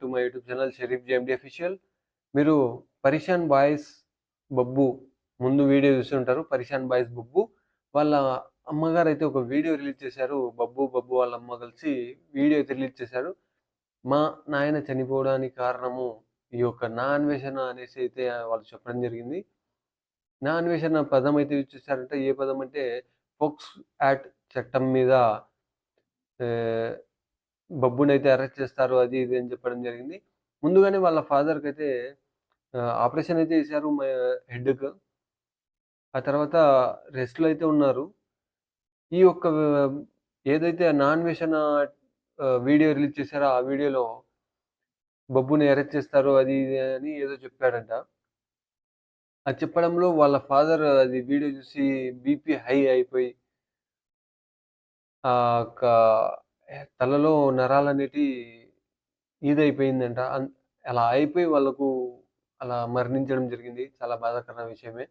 To my YouTube channel Sharif JMD official. మీరు పరిశాన్ boys Babbu ముందు వీడియో చూసి ఉంటారు పరిశాన్ బాయ్స్ బబ్బు. వాళ్ళ అమ్మగారు అయితే ఒక వీడియో రిలీజ్ చేశారు బబ్బు బబ్బు వాళ్ళ అమ్మ కలిసి వీడియో అయితే రిలీజ్ చేశారు. మా నాయన చనిపోవడానికి కారణము ఈ యొక్క నా అన్వేషణ అనేసి అయితే వాళ్ళు చెప్పడం జరిగింది. నా అన్వేషణ పదం అయితే యూజ్ చేశారంటే ఏ పదం అంటే ఫోక్స్ యాక్ట్ చట్టం మీద బబ్బుని అయితే అరెస్ట్ చేస్తారు అది ఇది అని చెప్పడం జరిగింది. ముందుగానే వాళ్ళ ఫాదర్కి అయితే ఆపరేషన్ అయితే చేశారు హెడ్కి. ఆ తర్వాత రెస్ట్లో అయితే ఉన్నారు. ఈ యొక్క ఏదైతే నాన్ వేషన్ వీడియో రిలీజ్ చేశారో ఆ వీడియోలో బబ్బుని అరెస్ట్ చేస్తారు అది ఇది అని ఏదో చెప్పాడంట. అది చెప్పడంలో వాళ్ళ ఫాదర్ అది వీడియో చూసి బీపీ హై అయిపోయి ఆ యొక్క తలలో నరాలనేటి ఇదైపోయిందంట. అన్- అలా అయిపోయి వాళ్ళకు అలా మరణించడం జరిగింది. చాలా బాధాకరమైన విషయమే.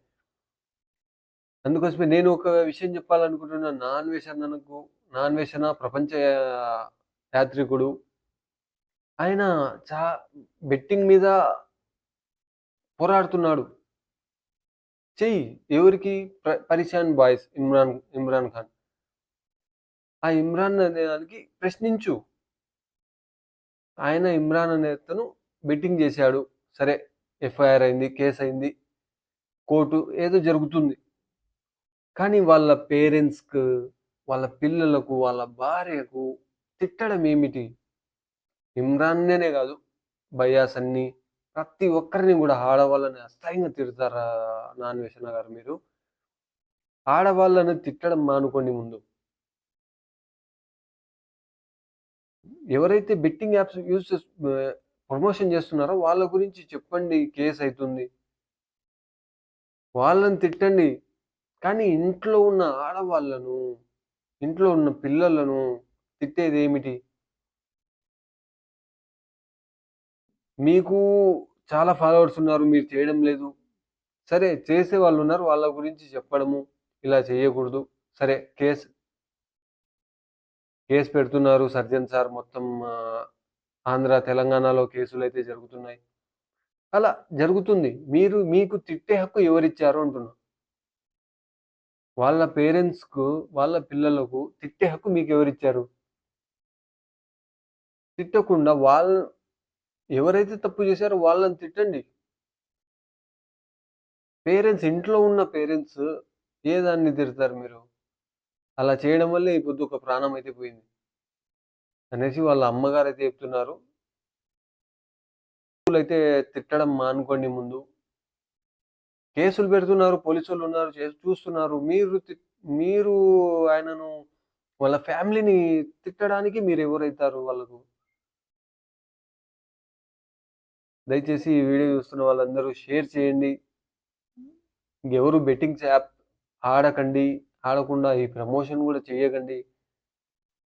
అందుకోసమే నేను ఒక విషయం చెప్పాలనుకుంటున్నా. నాన్ వేషణకు నాన్ వేషణ ప్రపంచ యాత్రికుడు. ఆయన చా బెట్టింగ్ మీద పోరాడుతున్నాడు. చెయ్యి ఎవరికి? పరిశాన్ బాయ్స్ ఇమ్రాన్ ఇమ్రాన్ ఖాన్. ఆ ఇమ్రాన్ అనే దానికి ప్రశ్నించు. ఆయన ఇమ్రాన్ అనే అతను బెట్టింగ్ చేశాడు. సరే ఎఫ్ఐఆర్ అయింది కేసు అయింది కోర్టు ఏదో జరుగుతుంది. కానీ వాళ్ళ పేరెంట్స్కు వాళ్ళ పిల్లలకు వాళ్ళ భార్యకు తిట్టడం ఏమిటి? ఇమ్రాన్నే కాదు బయాస్ అన్ని ప్రతి ఒక్కరిని కూడా ఆడవాళ్ళని అస్థాయిగా తిడతారా నాన్వేషణ గారు మీరు? ఆడవాళ్ళని తిట్టడం మానుకోండి ముందు. ఎవరైతే బెట్టింగ్ యాప్స్ యూజ్ చేస్ ప్రమోషన్ చేస్తున్నారో వాళ్ళ గురించి చెప్పండి కేసు అవుతుంది వాళ్ళని తిట్టండి. కానీ ఇంట్లో ఉన్న ఆడవాళ్ళను ఇంట్లో ఉన్న పిల్లలను తిట్టేది ఏమిటి? మీకు చాలా ఫాలోవర్స్ ఉన్నారు మీరు చేయడం లేదు. సరే చేసే వాళ్ళు ఉన్నారు వాళ్ళ గురించి చెప్పడము. ఇలా చేయకూడదు. సరే కేసు కేసు పెడుతున్నారు. సర్జన్ సార్ మొత్తం ఆంధ్ర తెలంగాణలో కేసులు అయితే జరుగుతున్నాయి. అలా జరుగుతుంది. మీరు మీకు తిట్టే హక్కు ఎవరిచ్చారు అంటున్నా. వాళ్ళ పేరెంట్స్కు వాళ్ళ పిల్లలకు తిట్టే హక్కు మీకు ఎవరిచ్చారు? తిట్టకుండా వాళ్ళ ఎవరైతే తప్పు చేశారో వాళ్ళని తిట్టండి. పేరెంట్స్ ఇంట్లో ఉన్న పేరెంట్స్ ఏ దాన్ని తిడతారు మీరు? అలా చేయడం వల్లే ఈ పొద్దు ఒక ప్రాణం అయితే పోయింది. అనేసి వాళ్ళ అమ్మగారు అయితే చెప్తున్నారు. అయితే తిట్టడం మానుకోండి ముందు. కేసులు పెడుతున్నారు పోలీసులు ఉన్నారు చేసి చూస్తున్నారు. మీరు తి- మీరు ఆయనను వాళ్ళ ఫ్యామిలీని తిట్టడానికి మీరు ఎవరైతారు వాళ్ళకు? దయచేసి ఈ వీడియో చూస్తున్న వాళ్ళందరూ షేర్ చేయండి. ఇంకెవరు బెట్టింగ్స్ యాప్ ఆడకండి. ఆడకుండా ఈ ప్రమోషన్ కూడా చేయకండి.